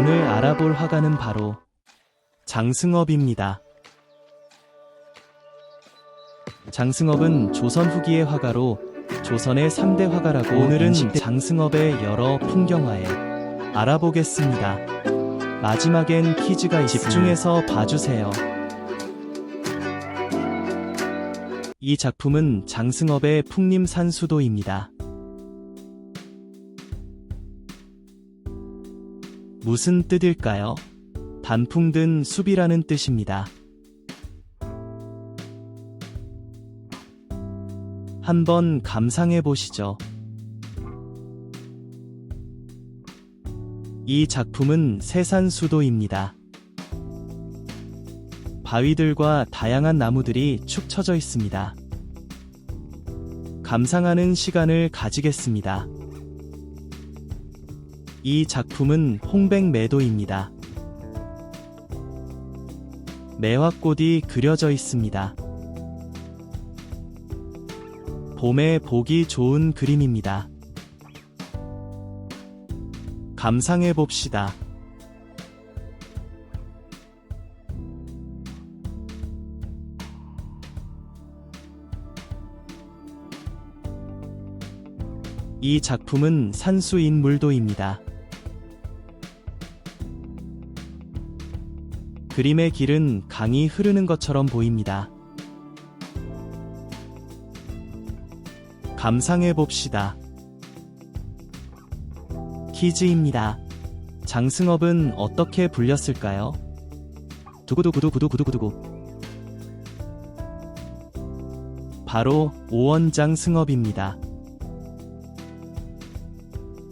오늘 알아볼 화가는 바로 장승업입니다. 장승업은 조선 후기의 화가로 조선의 3대 화가라고 오늘은 장승업의 여러 풍경화에 알아보겠습니다. 마지막엔 퀴즈가 집중해서 봐주세요. 이 작품은 장승업의 풍림산 수도입니다. 무슨 뜻일까요? 단풍 든 숲이라는 뜻입니다. 한번 감상해 보시죠. 이 작품은 세산 수도입니다. 바위들과 다양한 나무들이 축 처져 있습니다. 감상하는 시간을 가지겠습니다. 이 작품은 홍백매도입니다. 매화꽃이 그려져 있습니다. 봄에 보기 좋은 그림입니다. 감상해 봅시다. 이 작품은 산수인물도입니다. 그림의 길은 강이 흐르는 것처럼 보입니다. 감상해 봅시다. 퀴즈입니다. 장승업은 어떻게 불렸을까요? 두구두구두구두구두구두구. 바로 오원장 승업입니다.